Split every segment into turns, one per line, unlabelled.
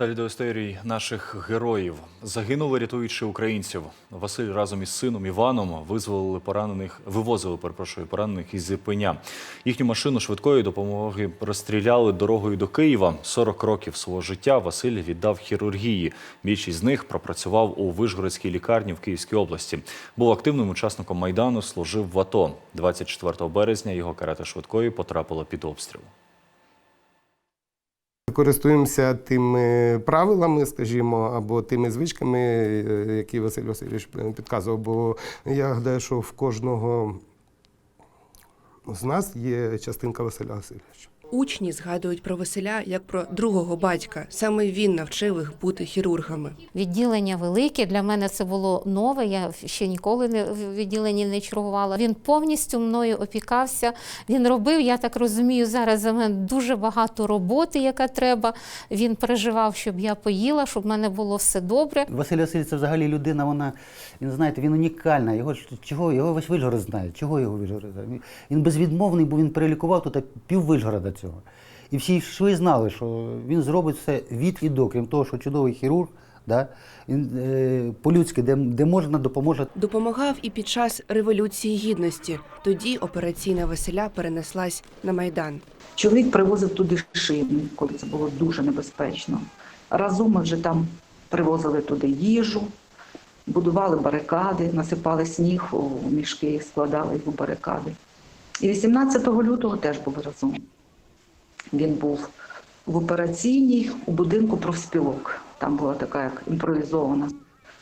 Далі до історій наших героїв загинули, рятуючи українців. Василь разом із сином Іваном визволили поранених, вивозили, перепрошую, поранених із Ірпеня. Їхню машину швидкої допомоги розстріляли дорогою до Києва. 40 років свого життя Василь віддав хірургії. Більшість з них пропрацював у Вишгородській лікарні в Київській області. Був активним учасником майдану, служив в АТО. 24 березня його карета швидкої потрапила під обстріл.
Користуємося тими правилами, скажімо, або тими звичками, е, які Василь Васильович підказував. Бо я гадаю, що в кожного з нас є частинка Василя Васильовича.
Учні згадують про Василя як про другого батька. Саме він навчив їх бути хірургами.
Відділення велике. Для мене це було нове. Я ще ніколи не в відділенні не чергувала. Він повністю мною опікався. Він робив, я так розумію, зараз за мене дуже багато роботи, яка треба. Він переживав, щоб я поїла, щоб в мене було все добре.
Василь Васильович це взагалі людина, вона, він знаєте, він унікальна. Його чого його весь Вишгород знає. Чого його Вишгород знає? Він- безвідмовний, бо він перелікував тут пів Вишгорода цього. І всі йшли знали, що він зробить все від і до, крім того, що чудовий хірург, да? він е, по-людськи, де, де можна, допоможе.
Допомагав і під час революції гідності. Тоді операційна Василя перенеслась на майдан.
Чоловік привозив туди шини, коли це було дуже небезпечно. Разом ми вже там привозили туди їжу, будували барикади, насипали сніг у мішки, складали їх у барикади. І 18 лютого теж були разом. Він був в операційній у будинку профспілок. Там була така як імпровізована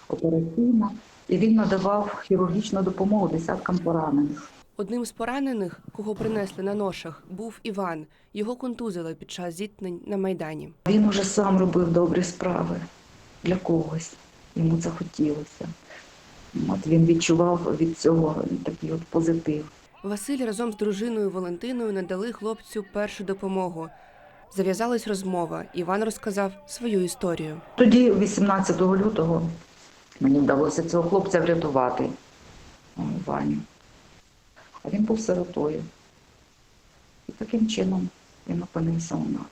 операційна. І він надавав хірургічну допомогу десяткам поранених.
Одним з поранених, кого принесли на ношах, був Іван. Його контузили під час зіткнень на майдані.
Він уже сам робив добрі справи для когось. Йому це хотілося. От він відчував від цього такий от позитив.
Василь разом з дружиною Валентиною надали хлопцю першу допомогу. Зав'язалась розмова. Іван розказав свою історію.
Тоді, 18 лютого, мені вдалося цього хлопця врятувати Ваню. А він був сиротою. І таким чином він опинився у нас.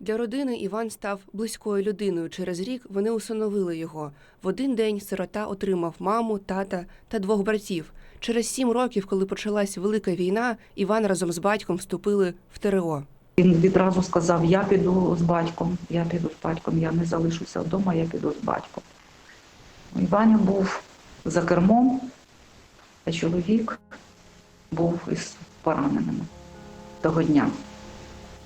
Для родини Іван став близькою людиною. Через рік вони усиновили його. В один день сирота отримав маму, тата та двох братів. Через сім років, коли почалась велика війна, Іван разом з батьком вступили в ТРО.
Він відразу сказав: Я піду з батьком, я піду з батьком, я не залишуся вдома, я піду з батьком. І Ваня був за кермом, а чоловік був із пораненими того дня.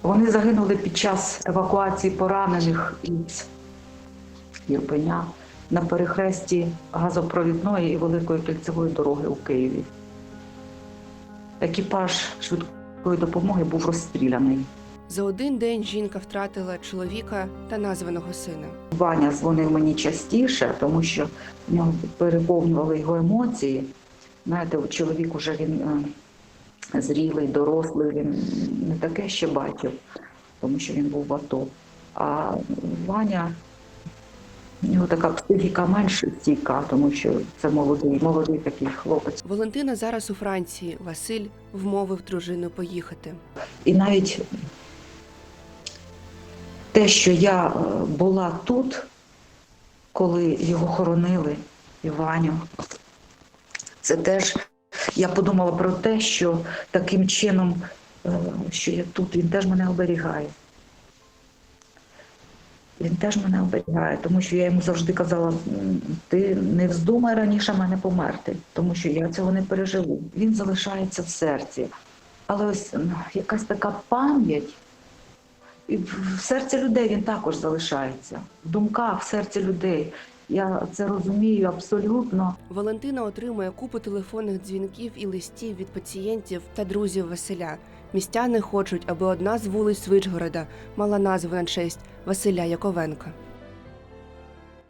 Вони загинули під час евакуації поранених із Єрпеня на перехресті газопровідної і великої кільцевої дороги у Києві. Екіпаж швидкої допомоги був розстріляний.
За один день жінка втратила чоловіка та названого сина.
Ваня дзвонив мені частіше, тому що в нього переповнювали його емоції. Знаєте, чоловік уже він е, зрілий, дорослий, він не таке ще бачив, тому що він був в АТО. А Ваня, у нього така психіка менш стійка, тому що це молодий, молодий такий хлопець.
Валентина зараз у Франції. Василь вмовив дружину поїхати.
І навіть те, що я е, була тут, коли його хоронили, Іваню, це теж я подумала про те, що таким чином, е, що я тут, він теж мене оберігає. Він теж мене оберігає, тому що я йому завжди казала: ти не вздумай раніше мене померти, тому що я цього не переживу. Він залишається в серці. Але ось якась така пам'ять, і в серці людей він також залишається. В думках, в серці людей. Я це розумію абсолютно.
Валентина отримує купу телефонних дзвінків і листів від пацієнтів та друзів Василя. Містяни хочуть, аби одна з вулиць Вичгорода мала назву на честь Василя Яковенка.